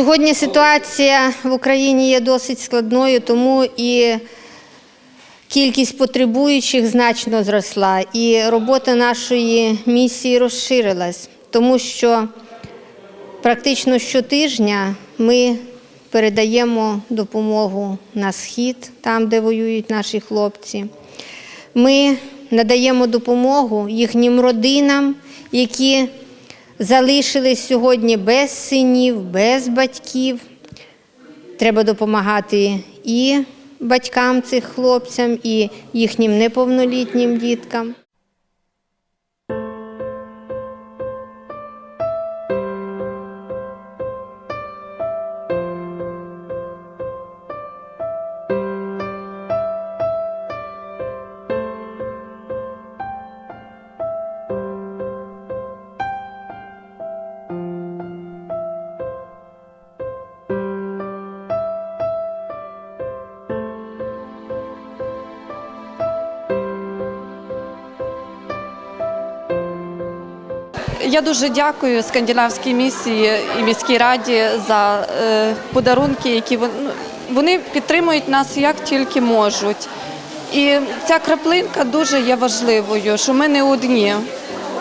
Сьогодні ситуація в Україні є досить складною, тому і кількість потребуючих значно зросла, і робота нашої місії розширилась, тому що практично щотижня ми передаємо допомогу на схід, там, де воюють наші хлопці. Ми надаємо допомогу їхнім родинам, які залишились сьогодні без синів, без батьків. Треба допомагати і батькам цих хлопцям, і їхнім неповнолітнім діткам. Я дуже дякую скандинавській місії і міській раді за е, подарунки, які вони, ну, вони підтримують нас як тільки можуть. І ця краплинка дуже є важливою, що ми не одні,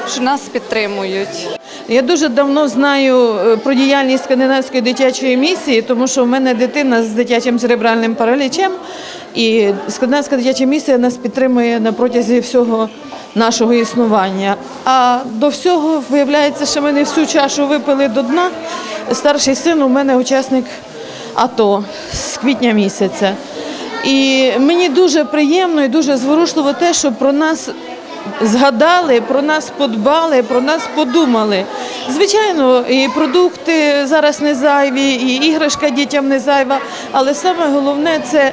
що нас підтримують. Я дуже давно знаю е, про діяльність скандинавської дитячої місії, тому що в мене дитина з дитячим церебральним паралічем, і скандинавська дитяча місія нас підтримує на протязі всього нашого існування. А до всього виявляється, що ми не всю чашу випили до дна. Старший син у мене учасник АТО з квітня місяця. І мені дуже приємно і дуже зворушливо те, що про нас згадали, про нас подбали, про нас подумали. Звичайно, і продукти зараз не зайві, і іграшка дітям не зайва, але саме головне це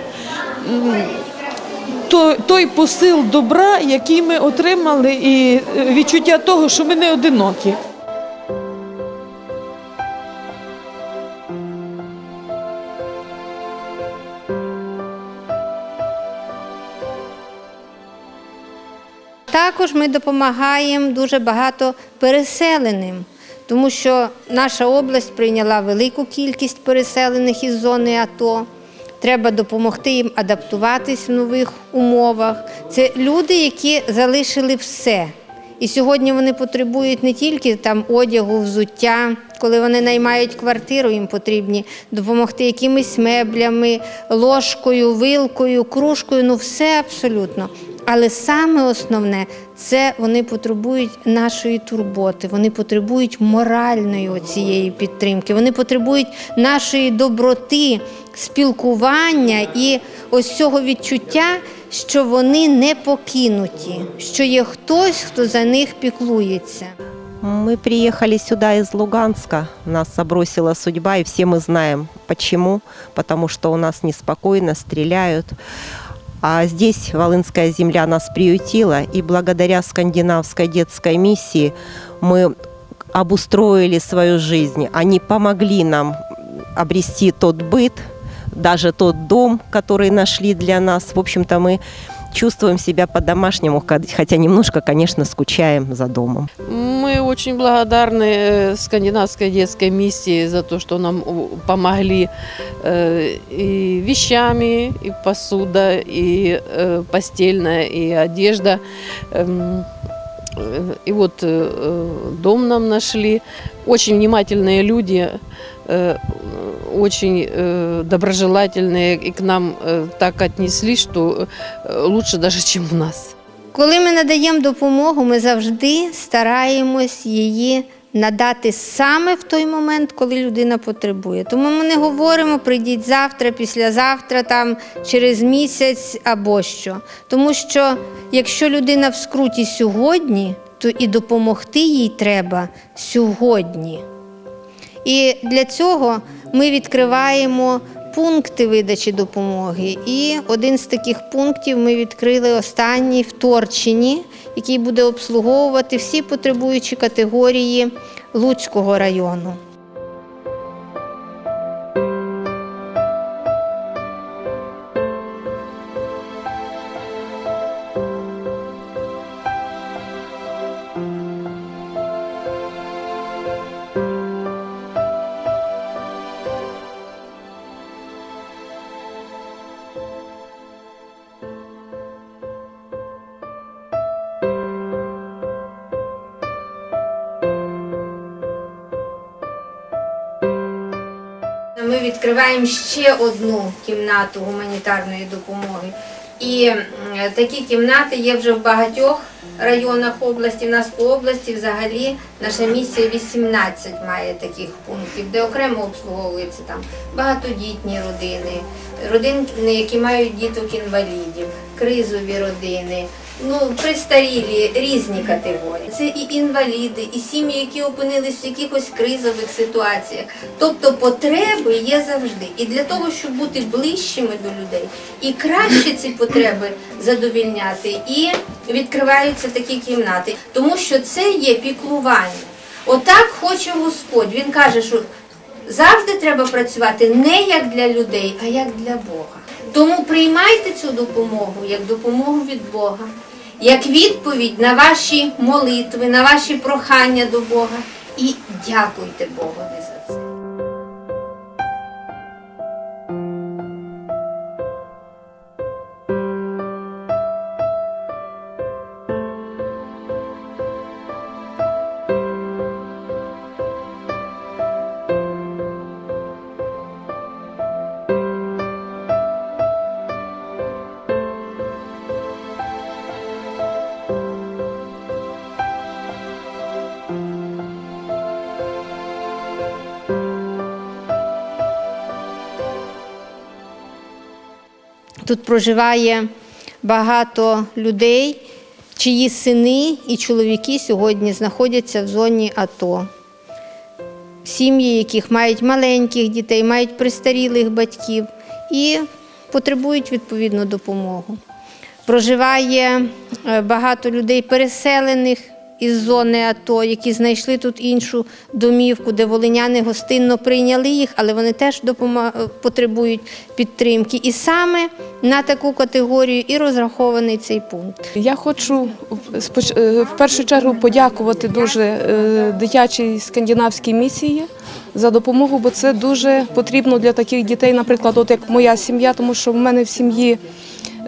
той, посил добра, який ми отримали, і е, відчуття того, що ми не одинокі. Також ми допомагаємо дуже багато переселеним, тому що наша область прийняла велику кількість переселених із зони АТО. Треба допомогти їм адаптуватись в нових умовах. Це люди, які залишили все. І сьогодні вони потребують не тільки там одягу, взуття. Коли вони наймають квартиру, їм потрібні допомогти якимись меблями, ложкою, вилкою, кружкою, ну все абсолютно. Але саме основне це вони потребують нашої турботи, вони потребують моральної цієї підтримки, вони потребують нашої доброти, спілкування і ось цього відчуття, що вони не покинуті, що є хтось, хто за них піклується. Мы приехали сюда из Луганска, нас забросила судьба, и все мы знаем почему. Потому что у нас неспокойно, стреляют. А здесь Волынская земля нас приютила, и благодаря скандинавской детской миссии мы обустроили свою жизнь. Они помогли нам обрести тот быт, даже тот дом, который нашли для нас. В общем-то, мы чувствуем себя по-домашнему, хотя немножко, конечно, скучаем за домом. Мы очень благодарны э, скандинавской детской миссии за то, что нам у- помогли э, и вещами, и посуда, и э, постельная, и одежда. Эм, э, И вот э, э, дом нам нашли. Очень внимательные люди, э, очень э, доброжелательные, и к нам э, так отнеслись, что э, лучше даже, чем у нас. Коли ми надаємо допомогу, ми завжди стараємось її надати саме в той момент, коли людина потребує. Тому ми не говоримо прийдіть завтра, післязавтра, там через місяць або що. Тому що якщо людина в скруті сьогодні, то і допомогти їй треба сьогодні. І для цього ми відкриваємо пункти видачі допомоги. І один з таких пунктів ми відкрили останній в Торчині, який буде обслуговувати всі потребуючі категорії Луцького району. Відкриваємо ще одну кімнату гуманітарної допомоги. І такі кімнати є вже в багатьох районах області. У нас по області взагалі наша місія 18 має таких пунктів, де окремо обслуговуються там багатодітні родини, родини, які мають діток-інвалідів, кризові родини. Ну, пристарілі різні категорії. Це і інваліди, і сім'ї, які опинились в якихось кризових ситуаціях. Тобто потреби є завжди. І для того, щоб бути ближчими до людей і краще ці потреби задовільняти, і відкриваються такі кімнати, тому що це є піклування. Отак хоче Господь. Він каже, що завжди треба працювати не як для людей, а як для Бога. Тому приймайте цю допомогу як допомогу від Бога, як відповідь на ваші молитви, на ваші прохання до Бога. І дякуйте Богові за Тут проживає багато людей, чиї сини і чоловіки сьогодні знаходяться в зоні АТО. Сім'ї, яких мають маленьких дітей, мають престарілих батьків і потребують відповідну допомогу. Проживає е, багато людей переселених із зони АТО, які знайшли тут іншу домівку, де волиняни гостинно прийняли їх, але вони теж потребують підтримки. І саме на таку категорію і розрахований цей пункт. Я хочу е, в першу чергу подякувати дуже е, дитячій скандинавській місії за допомогу, бо це дуже потрібно для таких дітей, наприклад, от як моя сім'я, тому що в мене в сім'ї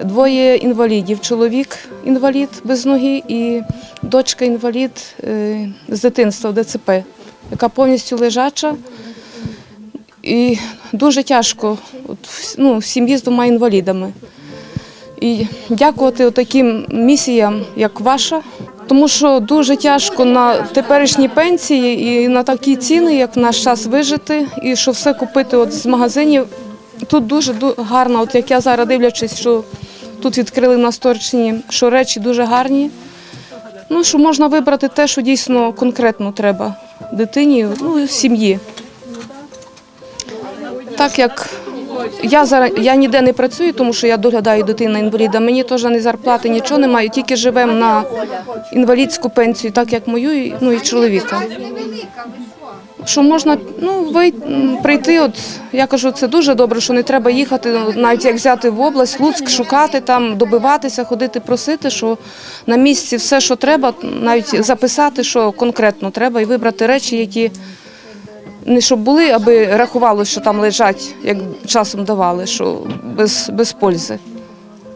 двоє інвалідів: чоловік інвалід без ноги і дочка інвалід е, з дитинства ДЦП, яка повністю лежача. І дуже тяжко от, ну, сім'ї з двома інвалідами. І дякувати таким місіям, як ваша, тому що дуже тяжко на теперішні пенсії і на такі ціни, як в наш час вижити, і що все купити от з магазинів. Тут дуже гарно, от як я зараз дивлячись, що тут відкрили на Сторчині, що речі дуже гарні. Ну, що можна вибрати те, що дійсно конкретно треба дитині, ну сім'ї. Так як я зараз я ніде не працюю, тому що я доглядаю дитину інваліда. Мені теж не зарплати, нічого немає, тільки живемо на інвалідську пенсію, так як мою, ну і чоловіка. Що можна ну, вий, прийти, от я кажу, це дуже добре, що не треба їхати, ну, навіть як взяти в область, Луцьк, шукати там, добиватися, ходити, просити, що на місці все, що треба, навіть записати, що конкретно треба, і вибрати речі, які не щоб були, аби рахувалося, що там лежать, як часом давали, що без, без пользи.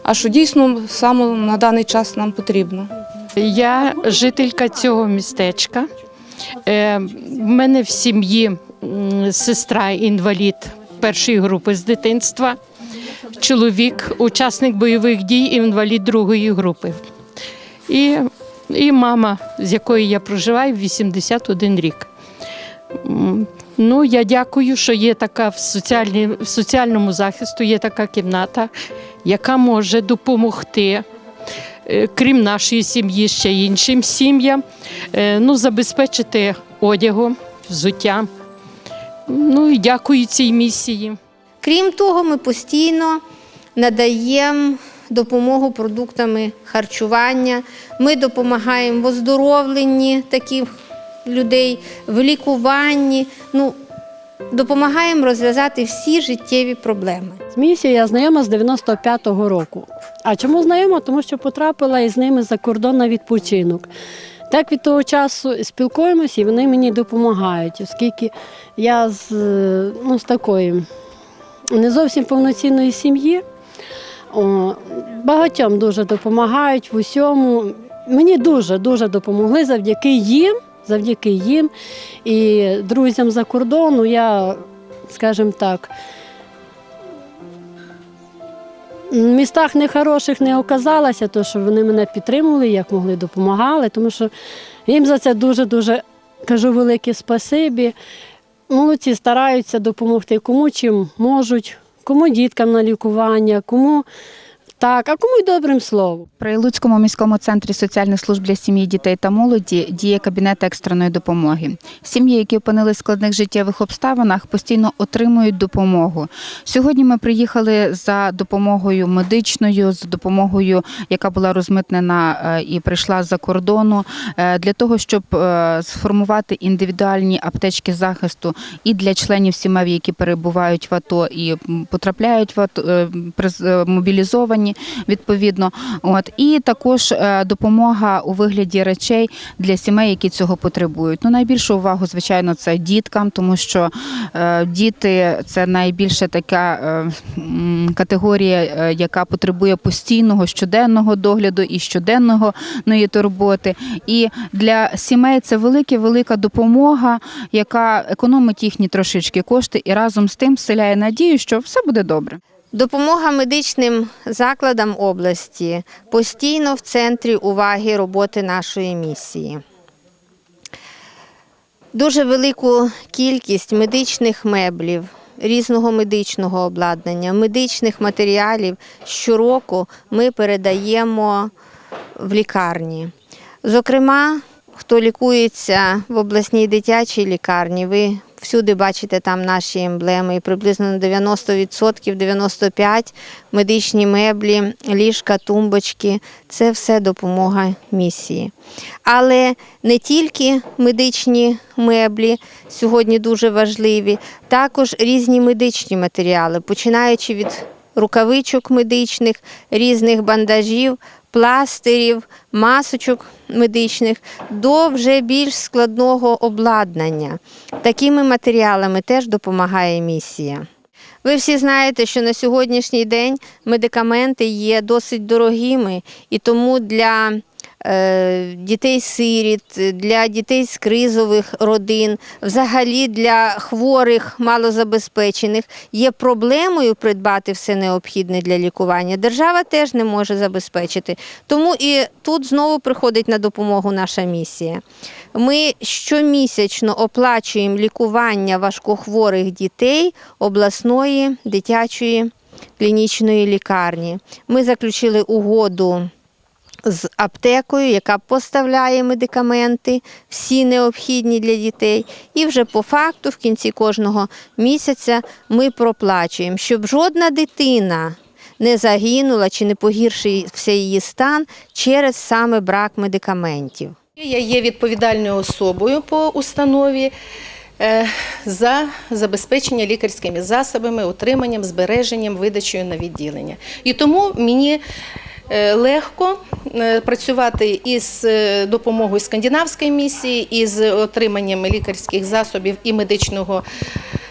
А що дійсно саме на даний час нам потрібно. Я жителька цього містечка. Е, В мене в сім'ї сестра інвалід першої групи з дитинства, чоловік, учасник бойових дій, інвалід другої групи. І, і мама, з якою я проживаю, 81 рік. Ну, я дякую, що є така в, в соціальному захисту, є така кімната, яка може допомогти е, крім нашої сім'ї, ще іншим сім'ям, е, ну, забезпечити одягом, взуттям. Ну і дякую цій місії. Крім того, ми постійно надаємо допомогу продуктами харчування. Ми допомагаємо в оздоровленні таких людей, в лікуванні. Ну, допомагаємо розв'язати всі життєві проблеми. З місією я знайома з 95-го року. А чому знайома? Тому що потрапила із ними за кордон на відпочинок. Так від того часу спілкуємося і вони мені допомагають, оскільки я з, ну, з такої не зовсім повноцінної сім'ї. Багатьом дуже допомагають в усьому. Мені дуже дуже допомогли завдяки їм, завдяки їм і друзям за кордону. Я скажімо так, в містах нехороших не оказалася, то що вони мене підтримували, як могли, допомагали, тому що їм за це дуже-дуже кажу велике спасибі. Молодці стараються допомогти кому чим можуть, кому діткам на лікування, кому так, а кому й добрим словом. При Луцькому міському центрі соціальних служб для сім'ї, дітей та молоді діє кабінет екстреної допомоги. Сім'ї, які опинились в складних життєвих обставинах, постійно отримують допомогу. Сьогодні ми приїхали за допомогою медичною, за допомогою, яка була розмитнена е, і прийшла з-за кордону, е, для того, щоб е, сформувати індивідуальні аптечки захисту і для членів сімей, які перебувають в АТО і потрапляють в АТО, е, відповідно. От і також е, допомога у вигляді речей для сімей, які цього потребують. Ну найбільшу увагу, звичайно, це діткам, тому що е, діти це найбільше така е, категорія, яка потребує постійного щоденного догляду і щоденного ної турботи. І для сімей це велика велика допомога, яка економить їхні трошечки кошти, і разом з тим вселяє надію, що все буде добре. Допомога медичним закладам області постійно в центрі уваги роботи нашої місії. Дуже велику кількість медичних меблів, різного медичного обладнання, медичних матеріалів щороку ми передаємо в лікарні. Зокрема, хто лікується в обласній дитячій лікарні, ви всюди бачите там наші емблеми, і приблизно на 90%, 95% медичні меблі, ліжка, тумбочки це все допомога місії. Але не тільки медичні меблі сьогодні дуже важливі, також різні медичні матеріали, починаючи від рукавичок медичних, різних бандажів, пластирів, масочок медичних до вже більш складного обладнання. Такими матеріалами теж допомагає місія. Ви всі знаєте, що на сьогоднішній день медикаменти є досить дорогими, і тому для дітей-сиріт, для дітей з кризових родин, взагалі для хворих, малозабезпечених є проблемою придбати все необхідне для лікування. Держава теж не може забезпечити. Тому і тут знову приходить на допомогу наша місія. Ми щомісячно оплачуємо лікування важкохворих дітей обласної дитячої клінічної лікарні. Ми заключили угоду з аптекою, яка поставляє медикаменти, всі необхідні для дітей. І вже по факту, в кінці кожного місяця, ми проплачуємо, щоб жодна дитина не загинула чи не погіршився її стан через саме брак медикаментів. Я є відповідальною особою по установі е, за забезпечення лікарськими засобами, утриманням, збереженням, видачею на відділення. І тому мені легко е, працювати із е, допомогою скандинавської місії, із отриманням лікарських засобів і медичного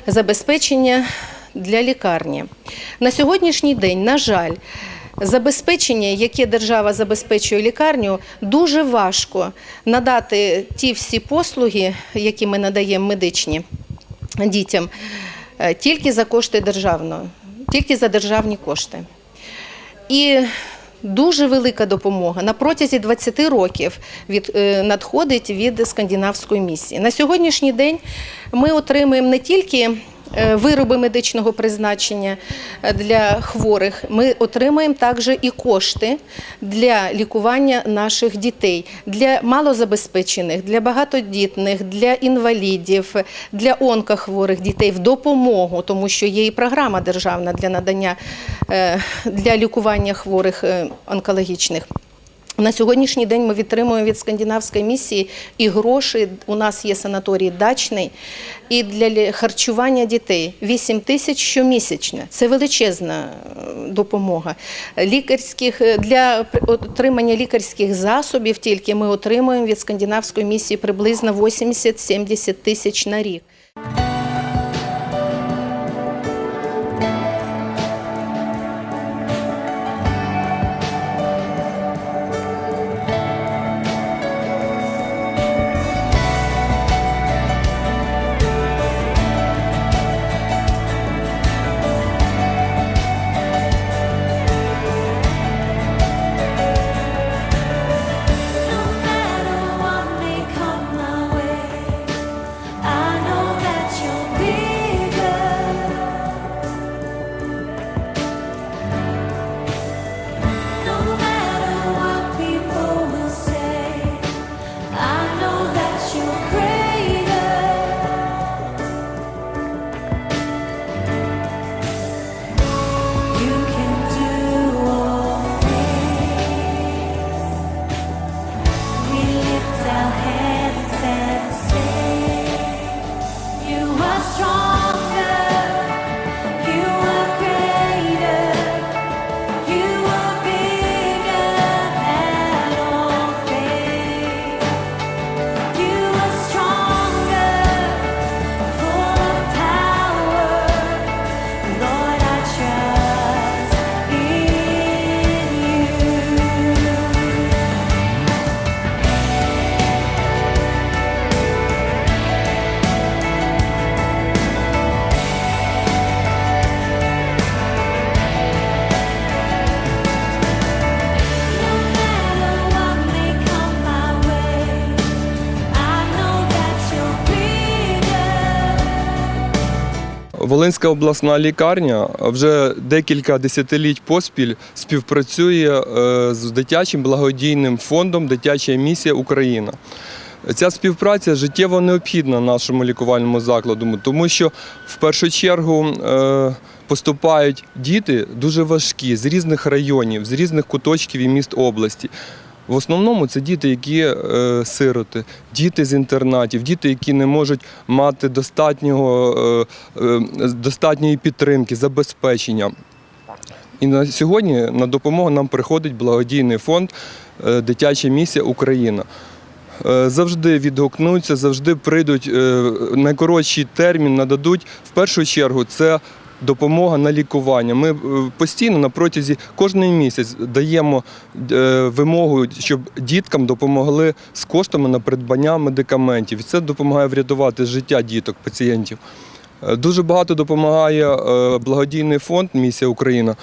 забезпечення для лікарні. На сьогоднішній день, на жаль, Забезпечення, яке держава забезпечує лікарню, дуже важко надати ті всі послуги, які ми надаємо медичні дітям, е, тільки за кошти державного, тільки за державні кошти. І дуже велика допомога на протязі 20 років від, е, надходить від скандинавської місії. На сьогоднішній день ми отримуємо не тільки вироби медичного призначення е, для хворих, ми отримуємо також і кошти для лікування наших дітей, для малозабезпечених, для багатодітних, для інвалідів, для онкохворих дітей в допомогу, тому що є і програма державна для надання е, для лікування хворих е, онкологічних. На сьогоднішній день ми відтримуємо від скандинавської місії і гроші. У нас є санаторій дачний і для харчування дітей 8 тисяч щомісячно. Це величезна е, допомога. Лікарських е, для отримання лікарських засобів тільки ми отримуємо від скандинавської місії приблизно 80-70 тисяч на рік. Волинська обласна лікарня вже декілька десятиліть поспіль співпрацює е, з дитячим благодійним фондом Дитяча місія Україна. Ця співпраця життєво необхідна нашому лікувальному закладу, тому що в першу чергу е, поступають діти дуже важкі з різних районів, з різних куточків і міст області. В основному це діти, які е, сироти, діти з інтернатів, діти, які не можуть мати достатнього, е, е, достатньої підтримки, забезпечення. І на сьогодні на допомогу нам приходить благодійний фонд е, Дитяча місія Україна. Е, Завжди відгукнуться, завжди прийдуть найкоротший термін, нададуть. В першу чергу це допомога на лікування. Ми е, постійно на протязі кожний місяць даємо е, вимогу, щоб діткам допомогли з коштами на придбання медикаментів. Це допомагає врятувати життя діток, пацієнтів. Е, Дуже багато допомагає благодійний фонд Місія Україна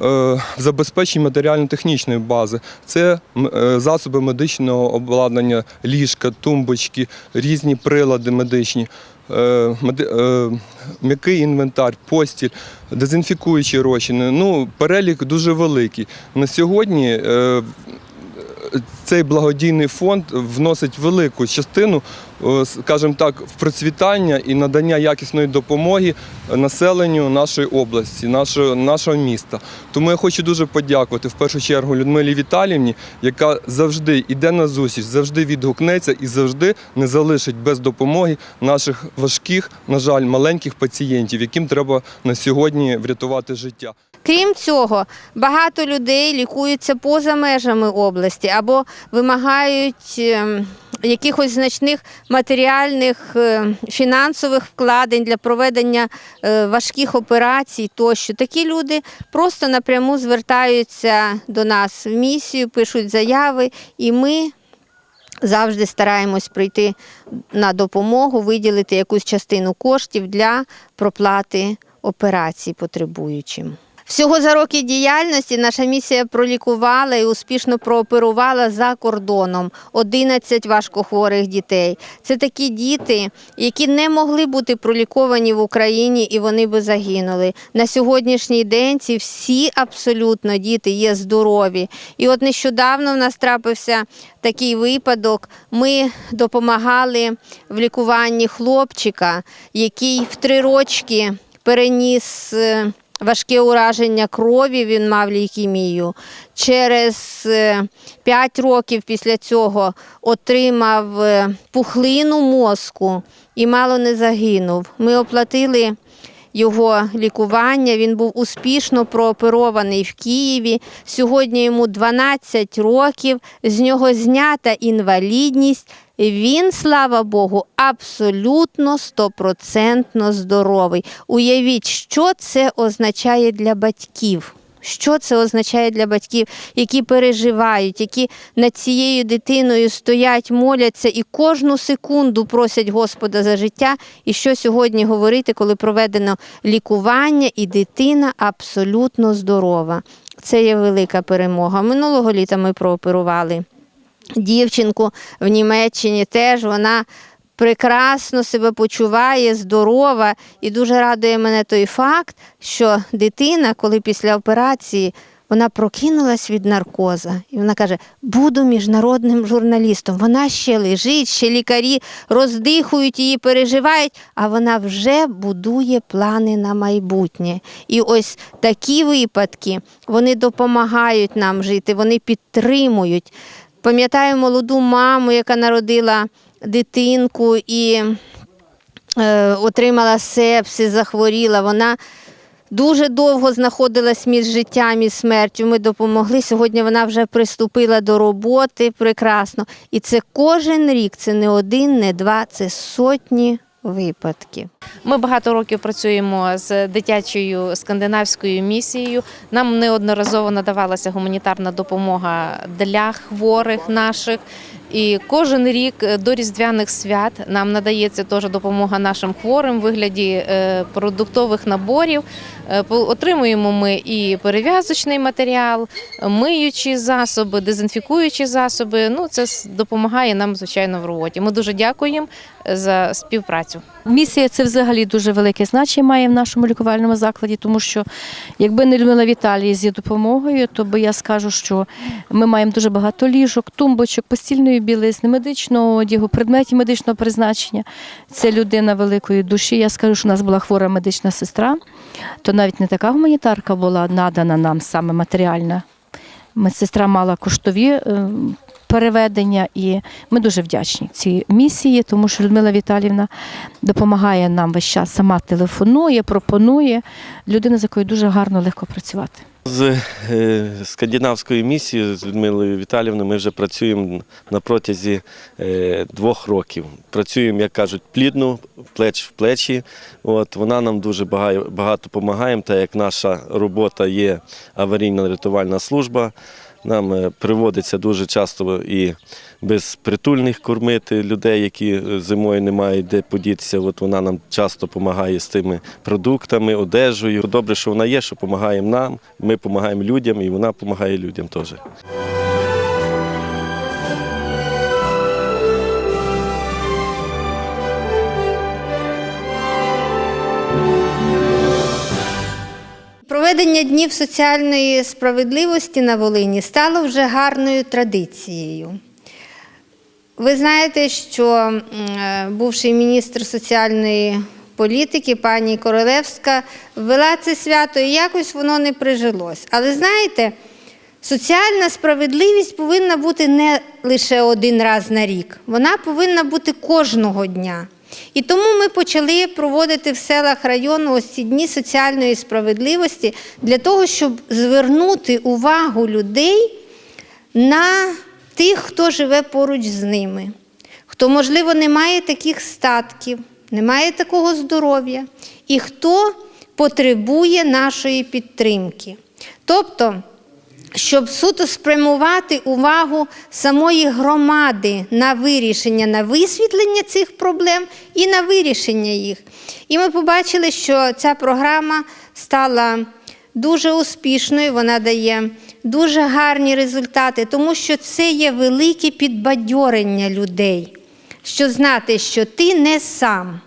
в забезпеченні матеріально-технічної бази. Це засоби медичного обладнання, ліжка, тумбочки, різні прилади медичні. Е, е, М'який інвентар, постіль, дезінфікуючі розчини. Ну, перелік дуже великий. На сьогодні е, цей благодійний фонд вносить велику частину, скажімо так, в процвітання і надання якісної допомоги населенню нашої області, нашого, нашого міста. Тому я хочу дуже подякувати в першу чергу Людмилі Віталіївні, яка завжди йде на зустріч, завжди відгукнеться і завжди не залишить без допомоги наших важких, на жаль, маленьких пацієнтів, яким треба на сьогодні врятувати життя. Крім цього, багато людей лікуються поза межами області або вимагають ем, якихось значних матеріальних е, фінансових вкладень для проведення е, важких операцій тощо. Такі люди просто напряму звертаються до нас в місію, пишуть заяви, і ми завжди стараємось прийти на допомогу, виділити якусь частину коштів для проплати операцій потребуючим. Всього за роки діяльності наша місія пролікувала і успішно прооперувала за кордоном 11 важкохворих дітей. Це такі діти, які не могли бути проліковані в Україні і вони би загинули. На сьогоднішній день ці всі абсолютно діти є здорові. І от нещодавно в нас трапився такий випадок. Ми допомагали в лікуванні хлопчика, який в три рочки переніс. Е, Важке ураження крові, він мав лейкемію. Через 5 років після цього отримав е, пухлину мозку і мало не загинув. Ми оплатили його лікування. Він був успішно прооперований в Києві. Сьогодні йому 12 років, з нього знята інвалідність. Він, слава Богу, абсолютно стопроцентно здоровий. Уявіть, що це означає для батьків. Що це означає для батьків, які переживають, які над цією дитиною стоять, моляться і кожну секунду просять Господа за життя. І що сьогодні говорити, коли проведено лікування, і дитина абсолютно здорова. Це є велика перемога. Минулого літа ми прооперували дівчинку в Німеччині теж вона прекрасно себе почуває, здорова, і дуже радує мене той факт, що дитина, коли після операції вона прокинулась від наркоза, і вона каже: буду міжнародним журналістом. Вона ще лежить, ще лікарі роздихують її, переживають, а вона вже будує плани на майбутнє. І ось такі випадки вони допомагають нам жити, вони підтримують. Пам'ятаю молоду маму, яка народила дитинку і е, отримала сепсис, захворіла. Вона дуже довго знаходилась між життям і смертю. Ми допомогли. Сьогодні вона вже приступила до роботи прекрасно. І це кожен рік, це не один, не два, це сотні випадків. Ми багато років працюємо з дитячою скандинавською місією. Нам неодноразово надавалася гуманітарна допомога для хворих наших. І кожен рік е, до різдвяних свят нам надається теж допомога нашим хворим в вигляді е, продуктових наборів. Е, Отримуємо ми і перев'язочний матеріал, миючі засоби, дезінфікуючі засоби. Ну це допомагає нам звичайно в роботі. Ми дуже дякуємо за співпрацю. Місія це взагалі дуже велике значення має в нашому лікувальному закладі, тому що якби не Людмила Віталій з її допомогою, то би я скажу, що ми маємо дуже багато ліжок, тумбочок, постільної білизни, медичного одягу, предметів медичного призначення. Це людина великої душі. Я скажу, що у нас була хвора медична сестра, то навіть не така гуманітарка була надана нам саме матеріальна. Медсестра мала коштові е, переведення, і ми дуже вдячні цій місії, тому що Людмила Віталівна допомагає нам весь час, сама телефонує, пропонує. Людина, з якою дуже гарно, легко працювати. З е, скандинавською місією з Людмилою Віталіївною ми вже працюємо на протязі е, двох років. Працюємо, як кажуть, плідно, плеч в плечі. От, вона нам дуже багато, допомагає, так як наша робота є аварійна рятувальна служба. Нам е, приводиться дуже часто і безпритульних кормити людей, які е, зимою не мають де подітися. От вона нам часто допомагає з тими продуктами, одежею. Добре, що вона є, що допомагає нам. Ми допомагаємо людям, і вона допомагає людям теж. Проведення днів соціальної справедливості на Волині стало вже гарною традицією. Ви знаєте, що е, бувший міністр соціальної політики пані Королевська ввела це свято, і якось воно не прижилось. Але знаєте, соціальна справедливість повинна бути не лише один раз на рік, вона повинна бути кожного дня. І тому ми почали проводити в селах району ось ці дні соціальної справедливості для того, щоб звернути увагу людей на тих, хто живе поруч з ними, хто, можливо, не має таких статків, не має такого здоров'я, і хто потребує нашої підтримки. Тобто, щоб суто спрямувати увагу самої громади на вирішення, на висвітлення цих проблем і на вирішення їх. І ми побачили, що ця програма стала дуже успішною, вона дає дуже гарні результати, тому що це є велике підбадьорення людей, що знати, що ти не сам.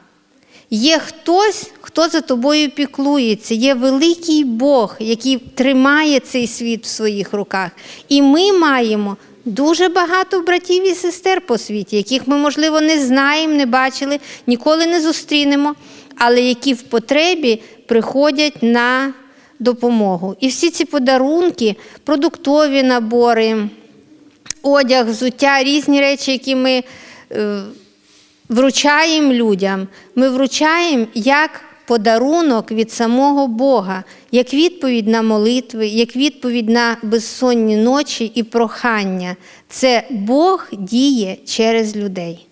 Є хтось, хто за тобою піклується, є великий Бог, який тримає цей світ в своїх руках. І ми маємо дуже багато братів і сестер по світі, яких ми, можливо, не знаємо, не бачили, ніколи не зустрінемо, але які в потребі приходять на допомогу. І всі ці подарунки, продуктові набори, одяг, взуття, різні речі, які ми. Вручаємо людям, ми вручаємо як подарунок від самого Бога, як відповідь на молитви, як відповідь на безсонні ночі і прохання. Це Бог діє через людей.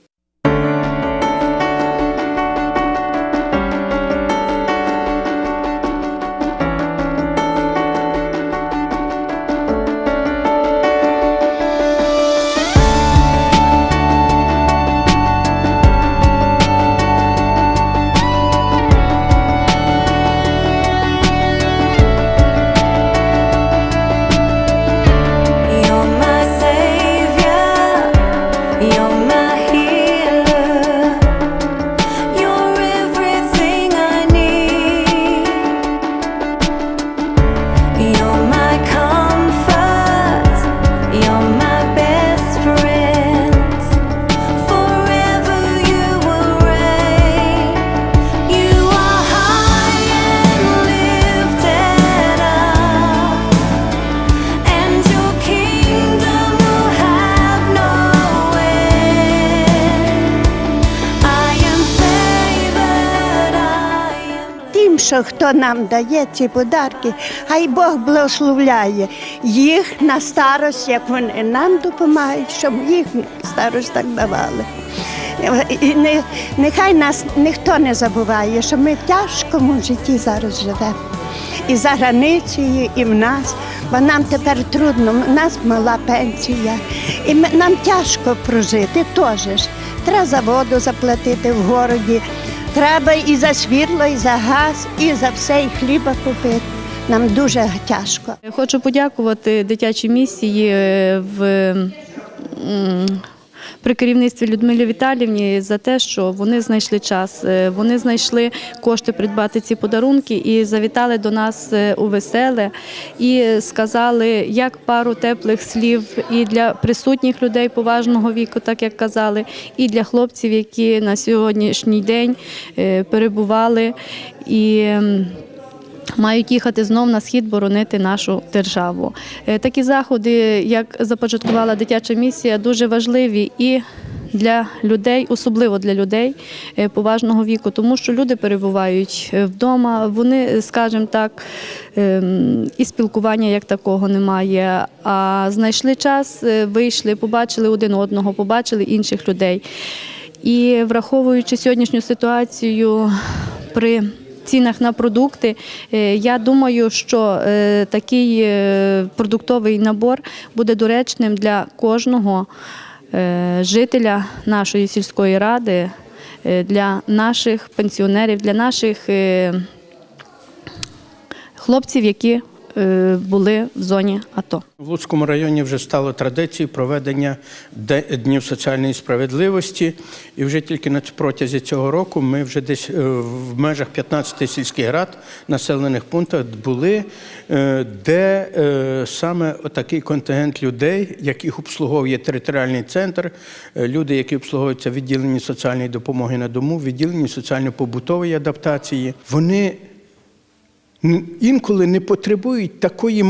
Що хто нам дає ці подарки, хай Бог благословляє їх на старость, як вони нам допомагають, щоб їх старость так давали. І не, нехай нас ніхто не забуває, що ми в тяжкому житті зараз живемо. І за границею, і в нас. Бо нам тепер трудно, у нас мала пенсія. І ми, нам тяжко прожити теж. Треба за воду заплатити в городі. Треба і за світло, і за газ, і за все, і хліба купити. Нам дуже тяжко. Хочу подякувати дитячій місії е, в при керівництві Людмилі Віталівні за те, що вони знайшли час, е, вони знайшли кошти придбати ці подарунки і завітали до нас е, у веселе і сказали як пару теплих слів і для присутніх людей поважного віку, так як казали, і для хлопців, які на сьогоднішній день е, перебували і. Мають їхати знов на схід боронити нашу державу. Е, Такі заходи, як започаткувала дитяча місія, дуже важливі і для людей, особливо для людей е, поважного віку, тому що люди перебувають е, вдома. Вони, скажімо так, ем, і спілкування як такого немає. А знайшли час, вийшли, побачили один одного, побачили інших людей. І враховуючи сьогоднішню ситуацію при цінах на продукти, е, я думаю, що е, такий е, продуктовий набор буде доречним для кожного жителя нашої сільської ради, для наших пенсіонерів, для наших хлопців, які були в зоні АТО. В Луцькому районі вже стало традицією проведення Днів соціальної справедливості. І вже тільки на протязі цього року ми вже десь е, в межах 15 сільських рад, населених пунктах були, е, де е, саме такий контингент людей, яких обслуговує територіальний центр, е, люди, які обслуговуються відділенні соціальної допомоги на дому, відділенні соціально-побутової адаптації, вони інколи не потребують такої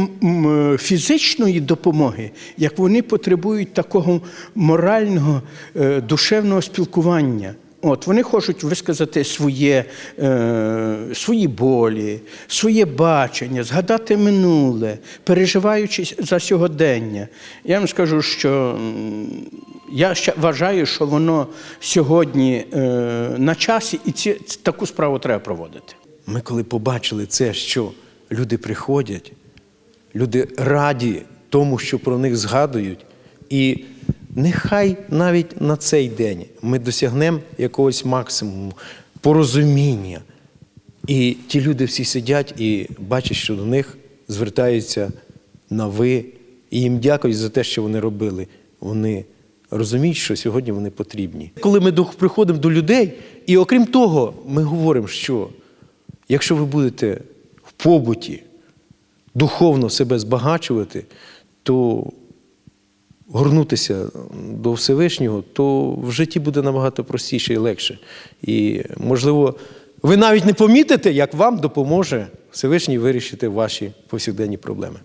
фізичної допомоги, як вони потребують такого морального, е, душевного спілкування. От вони хочуть висказати своє, е, свої болі, своє бачення, згадати минуле, переживаючи за сьогодення. Я вам скажу, що я ще вважаю, що воно сьогодні е, на часі, і ці, таку справу треба проводити. Ми коли побачили це, що люди приходять, люди раді тому, що про них згадують, і нехай навіть на цей день ми досягнемо якогось максимуму порозуміння. І ті люди всі сидять і бачать, що до них звертаються на ви, і їм дякують за те, що вони робили. Вони розуміють, що сьогодні вони потрібні. Коли ми приходимо до людей, і окрім того, ми говоримо, що якщо ви будете в побуті духовно себе збагачувати, то горнутися до Всевишнього, то в житті буде набагато простіше і легше. І, можливо, ви навіть не помітите, як вам допоможе Всевишній вирішити ваші повсякденні проблеми.